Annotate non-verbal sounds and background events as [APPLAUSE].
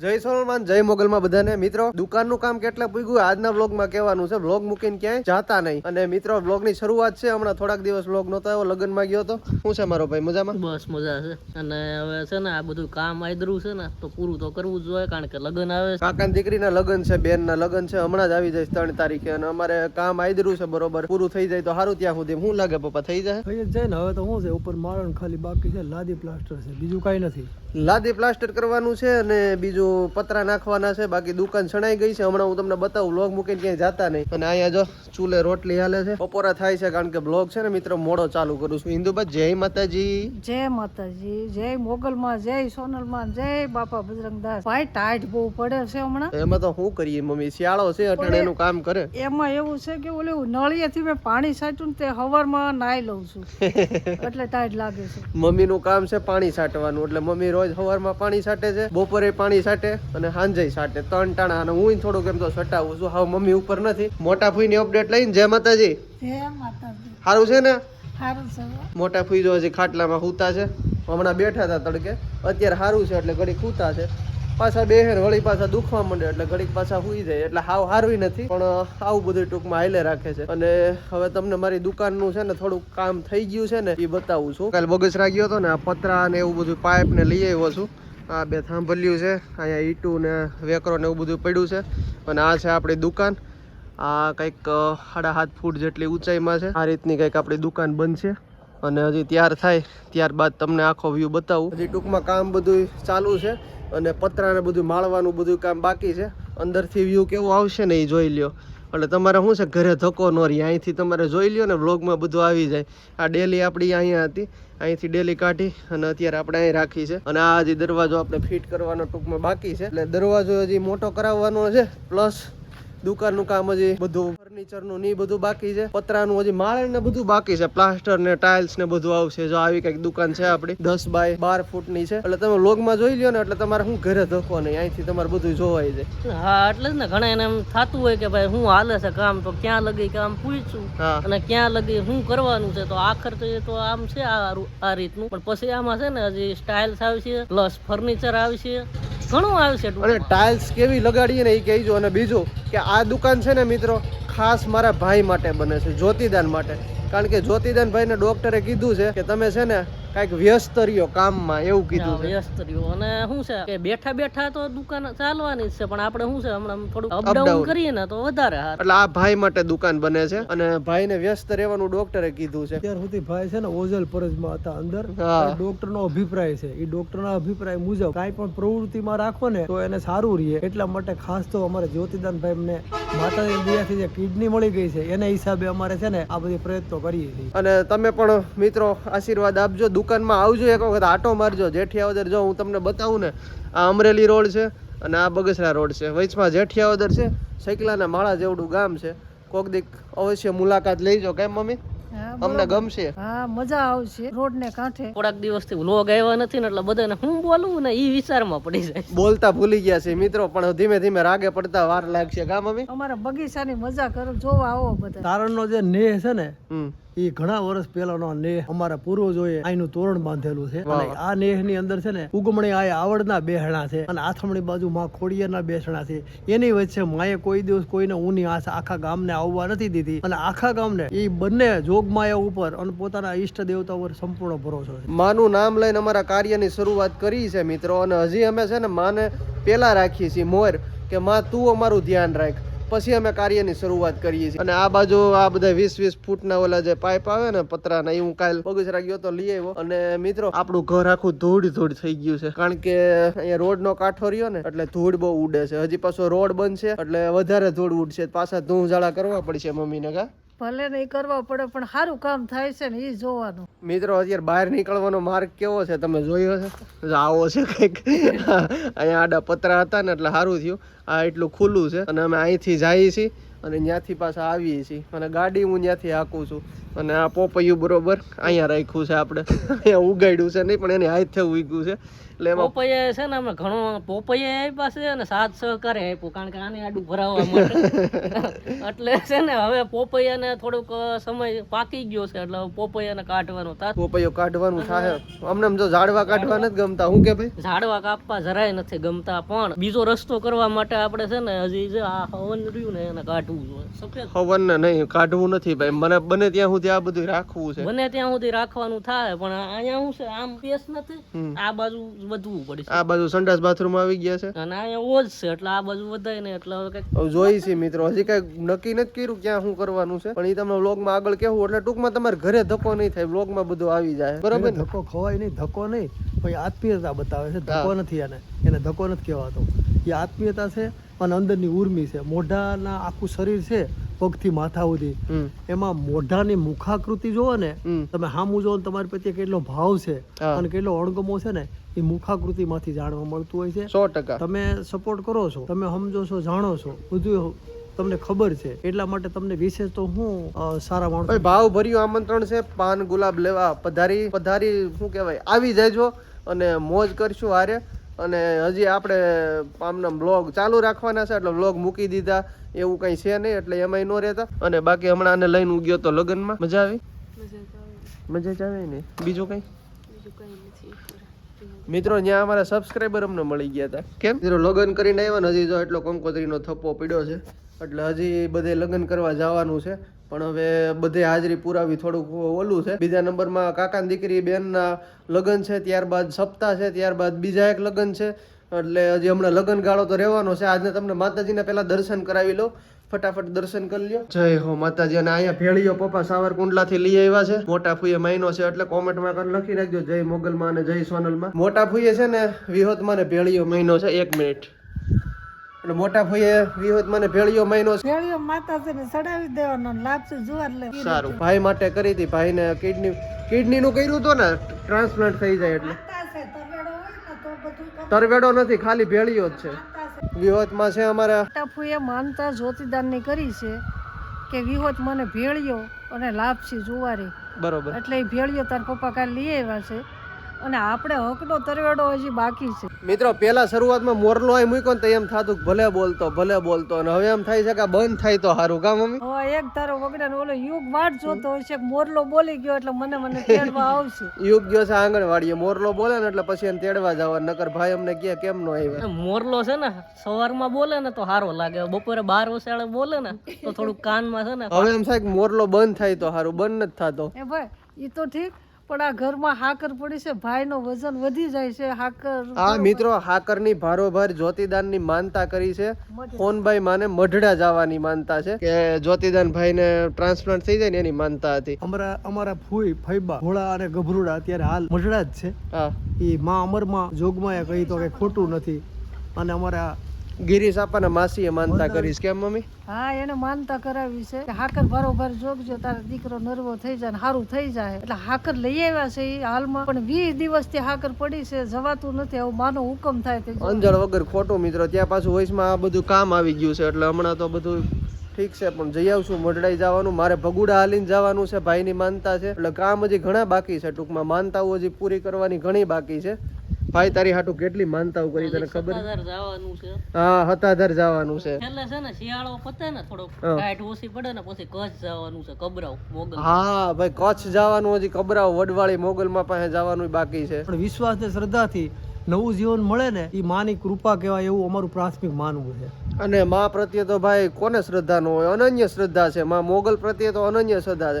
જય સોનલમાન જય મોગલમાં બધાને. મિત્રો દુકાનનું કામ કેટલા પૂગ્યું? આજના બ્લોગમાં કહેવાનું છે બ્લોગ મૂકીને ક્યાંય જાતા નહીં. અને મિત્રો બ્લોગની શરૂઆત છે હમણાં થોડાક દિવસ બ્લોગ નહોતો આવ્યો લગ્નમાં ગયો હતો. શું છે મારો ભાઈ મજામાં? બસ મજા છે. અને હવે છે ને આ બધું કામ આદરું છે ને તો પૂરું તો કરવું જ જોઈએ કારણ કે લગ્ન આવે છે. કાકાની દીકરીના લગ્ન છે બેનના લગ્ન છે હમણાં જ આવી જાય ત્રણ તારીખે. અને અમારે કામ આદરું છે બરોબર. પૂરું થઈ જાય તો સારું ત્યાં સુધી. શું લાગે પપ્પા થઈ જાય? થઈ જાય ને હવે તો શું છે ઉપર મારણ ખાલી બાકી છે લાદી પ્લાસ્ટર છે બીજું કાંઈ નથી. લાદી પ્લાસ્ટર કરવાનું છે અને બીજું પતરા નાખવાના છે બાકી દુકાન છણાઈ ગઈ છે. હમણાં હું તમને બતાવું બ્લોગ મૂકીને ક્યાંય જતા નહીં. અને અહીંયા જો ચૂલે રોટલી હાલે છે. બપોરા થાય છે કારણ કે બ્લોગ છે ને મિત્રો મોડો ચાલુ કરું છું. હિન્દુભાઈ જય માતાજી. જય માતાજી જય મોગલમાં જય સોનલમાં જય બાપા બજરંગદાસ ભાઈ ટાઈટ બહુ પડે છે હમણાં. એમાં તો શું કરીએ મમ્મી? શિયાળો છે અટાણે એનું કામ કરે. એમાં એવું છે કે ઓલું નળિયેથી મેં પાણી સાચું ને તે હવારમાં નાઈ લઉં છું. [LAUGHS] એટલે ટાઈટ લાગે છે. મમ્મીનું કામ છે પાણી સાટવાનું એટલે મમ્મી રોજ હવારમાં પાણી સાટે છે બપોરે પાણી છાંટે અને સાંજે સાટે ત્રણ ટાણા અને હું થોડુંક એમ તો સટાવું છું. હવે મમ્મી ઉપર નથી. મોટા ફૂઈની અપડેટ લઈને જય માતાજી. સારું છે ને. મોટા ફૂઈ જો હજી ખાટલામાં સૂતા છે. હમણાં બેઠા હતા તડકે. અત્યારે સારું છે એટલે ઘડીક સૂતા છે. પાછા બેહે ને વળી પાછા દુખવા માંડે એટલે ઘડીક પાછા સુઈ જાય. એટલે હાવ હારવી નથી પણ આવું બધું ટૂંકમાં હાલે રાખે છે. અને હવે તમને મારી દુકાનનું છે ને થોડુંક કામ થઈ ગયું છે ને એ બતાવું છું. કાલે બગસરા ગયો હતો ને આ પતરા ને એવું બધું પાઇપ ને લઈ આવ્યો છું. આ બે થાંભલ્યું છે, અહીંયા ઈટું ને વેકરો ને એવું બધું પડ્યું છે. અને આ છે આપણી દુકાન. આ કંઈક સાડા સાત ફૂટ જેટલી ઊંચાઈમાં છે. આ રીતની કંઈક આપણી દુકાન બનશે. અને હજી તૈયાર થાય, ત્યારબાદ તમને આખો વ્યૂ બતાવું. હજી ટૂંકમાં કામ બધું ચાલુ છે અને પતરાને બધું માળવાનું બધું કામ બાકી છે. અંદરથી વ્યૂ કેવું આવશે ને એ જોઈ લ્યો. એટલે તમારે શું છે, ઘરે ધક્કો ન રહી. અહીંથી તમારે જોઈ લ્યો ને, વ્લોગમાં બધું આવી જાય. આ ડેલી આપણી અહીંયા હતી. અહીંથી ડેલી કાઢી અને અત્યારે આપણે અહીં રાખી છે. અને આ હજી દરવાજો આપણે ફિટ કરવાનો ટૂંકમાં બાકી છે. એટલે દરવાજો હજી મોટો કરાવવાનો છે, પ્લસ દુકાનનું કામ હજી બધું ફર્નિચરનું ને બધું બાકી છે. પતરાનું હજી માળ ને બધું બાકી છે. પ્લાસ્ટર ને ટાઇલ્સ ને બધું આવશે. જો આવી કંઈક દુકાન છે આપણી દસ બાય બાર ફૂટની છે. એટલે તમે લોગમાં જોઈ લ્યો ને એટલે તમારે હું ઘરે ધકો નહીં. અહીંથી તમારે બધું જોવાઈ જાય. હા એટલે જ ને ઘણા એને એમ થતું હોય કે ભાઈ હું હાલે છે કામ તો ક્યાં લગી કામ પૂછ્યું હા. અને ક્યાં લગી શું કરવાનું છે? તો આખર તો એ તો આમ છે આ આ રીતનું. પણ પછી આમાં છે ને હજી સ્ટાઇલ્સ આવશે પ્લસ ફર્નિચર આવશે. ઘણું આવશે અને ટાઇલ્સ કેવી લગાડીએ ને એ કહેજો. અને બીજું કે આ દુકાન છે ને મિત્રો ખાસ મારા ભાઈ માટે બને છે જ્યોતિદાન માટે. કારણ કે જ્યોતિદાન ભાઈને ડોક્ટરે કીધું છે કે તમે છે ને કાંઈક વ્યસ્ત રહ્યો કામમાં એવું કીધું છે. વ્યસ્ત રહ્યો. અને શું છે કે બેઠા બેઠા તો દુકાન ચાલવાની જ છે પણ આપણે શું છે હમણાં થોડું અપડાઉન કરીએ ને તો વધારે એટલે આ ભાઈ માટે દુકાન બને છે અને ભાઈને વ્યસ્ત રહેવાનું ડોક્ટરે કીધું છે. અત્યાર સુધી ભાઈ છે ને ઓઝલ ફરજમાં હતા અંદર. ડોક્ટર નો અભિપ્રાય છે. એ ડોક્ટર ના અભિપ્રાય મુજબ કાંઈ પણ પ્રવૃત્તિમાં રાખો ને તો એને સારું રહે. એટલા માટે ખાસ તો અમારે જ્યોતિદાન ભાઈ અમને માતાજી દયાથી જે કિડની મળી ગઈ છે એના હિસાબે અમારે છે ને આ બધી પ્રયત્નો કરીએ છીએ. અને તમે પણ મિત્રો આશીર્વાદ આપજો દુકાનમાં આવજો એક વખત આટો મારજો જેઠિયાવદર જો હું તમને બતાવું ને આ અમરેલી રોડ છે અને આ બગસરા રોડ છે. વચમાં જેઠિયાવદર છે સૈકલાના માળા જેવડું ગામ છે. કોક દીક અવશ્ય મુલાકાત લઈજો કેમ મમ્મી? અમને ગમશે. હા મજા આવશે રોડ ને કાંઠે. થોડાક દિવસથી વ્લોગ આવ્યા નથી ને એટલે બધાને હું બોલું ને એ વિચારમાં પડી જાય. બોલતા ભૂલી ગયા છે મિત્રો પણ ધીમે ધીમે રાગે પડતા વાર લાગશે. કા મમ્મી? અમારા બગીચાની મજા કરો જોવા આવો બધા. તારણનો જે નેહ છે ને હમ. એ ઘણા વર્ષ પહેલાનો નેહ અમારા પૂર્વજોએ અહીંનું તોરણ બાંધેલું છે. અને આ નેહની અંદર છે ને ઉગમણી આ આવડના બેહણા છે અને આથમણી બાજુ માં ખોડિયાના બેસણા છે. એની વચ્ચે માએ કોઈ દિવસ કોઈને ઊની આશા આખા ગામને આવવા નથી દીધી. અને આખા ગામને એ બંને જોગમાયા ઉપર અને પોતાના ઈષ્ટ દેવતા ઉપર સંપૂર્ણ ભરોસો છે. માનું નામ લઈને અમારા કાર્યની શરૂઆત કરી છે મિત્રો. અને હજી અમે છે ને માને પેલા રાખીએ છીએ મોર કે માં તું અમારું ધ્યાન રાખ. પછી અમે કાર્યની શરૂઆત કરીએ છીએ. અને આ બાજુ આ બધા વીસ વીસ ફૂટના ઓલા જે પાઇપ આવે ને પતરાના એ હું કાલ બગસરા ગયો તો લઈ આવ્યો. અને મિત્રો, આપણું ઘર આખું ધૂળ ધૂળ થઈ ગયું છે. કારણ કે અહીંયા રોડ નો કાંઠો રહ્યો ને, એટલે ધૂળ બહુ ઉડે છે. હજી પાછો રોડ બનશે, એટલે વધારે ધૂળ ઉડશે. પાછા ધૂળઝાડા કરવા પડશે મમ્મીને, કા? ભલે નહીં કરવા પડે, પણ સારું કામ થાય છે ને એ જોવાનું. મિત્રો, અત્યારે બહાર નીકળવાનો માર્ગ કેવો છે તમે જોયો છે? આવો છે કંઈક. અહીંયા આડા પતરા હતા ને એટલે સારું થયું. આ એટલું ખુલ્લું છે. અને અમે અહીંથી જઈએ છીએ અને ત્યાંથી પાછા આવીએ છીએ. અને ગાડી હું ત્યાંથી હાંકું છું. અને આ પોપૈયું બરોબર અહીંયા રાખ્યું છે આપણે. અહીંયા ઉગાડ્યું છે નહીં પણ એની હાથે ઉગ્યું છે. એટલે એમાં પોપૈયા છે ને અમે ઘણો પોપૈયા આપ્યા છે અને સાત સહકારે આપ્યું કારણ કે આને આડું ભરાવવા માટે. [LAUGHS] એટલે છે ને હવે પોપૈયાને થોડુંક સમય પાકી ગયો છે એટલે પોપૈયાને કાઢવાનો થાય પોપૈયો કાઢવાનું થાય. અમને જો ઝાડવા કાઢવા નથી ગમતા હું કે ભાઈ? ઝાડવા કાપવા જરાય નથી ગમતા પણ બીજો રસ્તો કરવા માટે આપણે છે ને હજી જે આ હવન રહ્યું ને એને કાઢવું જોઈએ. સફેદ હવન ને નહીં કાઢવું નથી ભાઈ. મને બને ત્યાં સુધી આ બધું રાખવું છે. બને ત્યાં સુધી રાખવાનું થાય પણ અહીંયા હું છે આમ પેસ નથી. આ બાજુ વધવું પડે આ બાજુ સંડાસ બાથરૂમ આવી ગયા છે? અને અહીંયા ઓજ છે એટલે આ બાજુ વધાય ને એટલે હવે જોઈ છે મિત્રો હજી કઈ નક્કી નથી કર્યું ક્યાં શું કરવાનું છે. પણ એ તમને વ્લોગમાં આગળ કેવું એટલે ટૂંકમાં તમારે ઘરે ધક્કો નહીં થાય વ્લોગમાં બધું આવી જાય. બરાબર ધક્કો ખવાય નહીં ધક્કો નહીં ભાઈ આત્મીયતા બતાવે છે ધક્કો નથી એને એને ધક્કો નથી કહેવાતો. એ આત્મીયતા છે અને અંદરની ઉર્મી છે. મોઢાના આખું શરીર છે પગથી માથા સુધી. એમાં મોઢાની મુખાકૃતિ જોવો ને તમે સામું જોવો તમારી પ્રત્યે કેટલો ભાવ છે અને કેટલો અણગમો છે ને એ મુખાકૃતિ માંથી જાણવા મળતું હોય છે. સો ટકા. તમે સપોર્ટ કરો છો તમે સમજો છો જાણો છો બધું તમને ખબર છે. એટલા માટે તમને વિશેષ તો હું સારા માણસો ભાવ ભર્યું આમંત્રણ છે. પાન ગુલાબ લેવા પધારી પધારી શું કહેવાય આવી જાયજો અને મોજ કરશું હારે. અને હજી આપણે આમના બ્લોગ ચાલુ રાખવાના છે એટલે બ્લોગ મૂકી દીધા. એવું કંઈ છે નહીં એટલે એમાંય નો રહેતા. અને બાકી હમણાં આને લઈને ઉગ્યો ગયો તો લગ્નમાં. મજા આવી? મજા જ આવે ને? બીજું કંઈ? મિત્રો ત્યાં અમારા સબસ્ક્રાઈબર અમને મળી ગયા હતા. કેમ? મિત્રો લગ્ન કરીને આવ્યા ને હજી જો એટલો કંકોત્રીનો થપ્પો પડ્યો છે. એટલે હજી બધે લગ્ન કરવા જવાનું છે. પણ હવે બધે હાજરી પુરાવી થોડુંક ઓલું છે. બીજા નંબરમાં કાકા દીકરી બેનના લગ્ન છે ત્યારબાદ સપ્તાહ છે ત્યારબાદ બીજા એક લગ્ન છે. એટલે હજી હમણાં લગ્ન ગાળો તો રહેવાનો છે. આજે તમને માતાજીના પહેલા દર્શન કરાવી લો. ફટાફટ દર્શન કરી લ્યો. જય હો માતાજી. અને અહીંયા ભેળીઓ પપ્પા સાવરકુંડલા થી લઈ આવ્યા છે. મોટા ફૂઈએ મહિનો છે એટલે કોમેન્ટમાં કરી લખી નાખજો જય મોગલમાં અને જય સોનલમાં. મોટા ફૂઈએ છે ને વિહોતમાં ને ભેળીઓ મહિનો છે. એક મિનિટ. એટલે મોટા ફૂઈએ વિહોતમાં મને ભેળીઓ મહિનો છે. ભેળીઓ માતાજીને ચડાવી દેવાનો લાપસી જુવાર લે. સારું. ભાઈ માટે કરી હતી. ભાઈને કિડની કિડની નું કર્યું તો ને? ટ્રાન્સપ્લાન્ટ થઈ જાય એટલે. તરવેડો નથી ખાલી ભેળીઓ જ છે. વિહોતમાં છે અમારા. ટાફુએ માનતા જ્યોતિદાનની કરી છે કે વિહોત મને ભેળ્યો અને લાપસી જુવારી. બરોબર. એટલે એ ભેળ્યો તાર પપ્પા કાલે લઈ આવ્યા છે. અને આપણે હકનો તરવેડો હજી બાકી છે. મિત્રો પેલા શરૂઆતમાં મોરલો આય મૂક્યો ને તો એમ થાતું ભલે બોલતો ભલે બોલતો અને હવે એમ થાય છે કે બંધ થાય તો સારું કા મમ્મી? હા એક તારો વગડા ઓલો યુગ વાટ જોતો હોય છે મોરલો બોલી ગયો એટલે મને મને તેડવા આવશે. [LAUGHS] યુગ ગયો છે આંગણવાડીએ. મોરલો બોલે ને એટલે પછી એને તેડવા જવા નકર ભાઈ અમને કે કેમ નો આવ્યા? મોરલો છે ને સવારમાં બોલે ને તો સારો લાગે. બપોરે બાર વસાડે બોલે ને તો થોડું કાનમાં છે ને હવે એમ થાય કે મોરલો બંધ થાય તો સારું બંધ નથી થતો. એ ભાઈ એ તો ઠીક. પણ આ ઘરમાં હાકર પડી છે ભાઈનો વજન વધી જાય છે હાકર આ મિત્રો હાકરની ભારોભાર જ્યોતિદાનની માનતા કરી છે. ફોનભાઈ માને મઢડા જવાની માનતા છે કે જ્યોતિદાન ભાઈને ટ્રાન્સપ્લાન્ટ થઈ જાય ને એની માનતા હતી. અમારા અમારા ફૂઈ ફૈબા ભોળા અને ગભરુડા અત્યારે હાલ મઢડા જ છે. હા. એ માં અમરમાં જોગમાએ કહી તો કે ખોટું નથી. અને અમારા ગિરીશ આપણને માસીએ માનતા કરીશ. કેમ મમ્મી? હા એને માનતા કરાવી છે. હાકર બરોબર જોગજો તારો દીકરો નર્વો થઈ જાય ને સારું થઈ જાય. એટલે હાકર લઈ આવ્યા છે એ હાલમાં. પણ વીસ દિવસથી હાકર પડી છે જવાતું નથી. આવું માનો હુકમ થાય તે. અંજળ વગર ખોટું મિત્રો ત્યાં પાછું વોઇસમાં આ બધું કામ આવી ગયું છે. એટલે હમણાં તો બધું ઠીક છે પણ જઈ આવશું મઢડાઈ જવાનું. મારે ભગુડા હાલીને જવાનું છે ભાઈની માનતા છે. એટલે કામ હજી ઘણા બાકી છે ટૂંકમાં. માનતાઓ હજી પૂરી કરવાની ઘણી બાકી છે. ભાઈ તારી હાટુ કેટલી માનતાઓ કરી તને ખબર? જવાનું છે. હા હતાધર જવાનું છે. એટલે છે ને શિયાળો પતે ને થોડોક. ટાઈટ ઓછી પડે ને પછી કચ્છ જવાનું છે કબરાવ મોગલ. હા ભાઈ કચ્છ જવાનું હજી કબરાવ વડવાળી મોગલમાં પાસે જવાનું બાકી છે. પણ વિશ્વાસ ને શ્રદ્ધાથી નવું જીવન મળે ને એ માની કૃપા કહેવાય એવું અમારું પ્રાથમિક માનવું છે. અને માં પ્રત્યે તો ભાઈ કોને શ્રદ્ધા ન હોય? અનન્ય શ્રદ્ધા છે. માં મોગલ પ્રત્યે તો અનન્ય શ્રદ્ધા છે.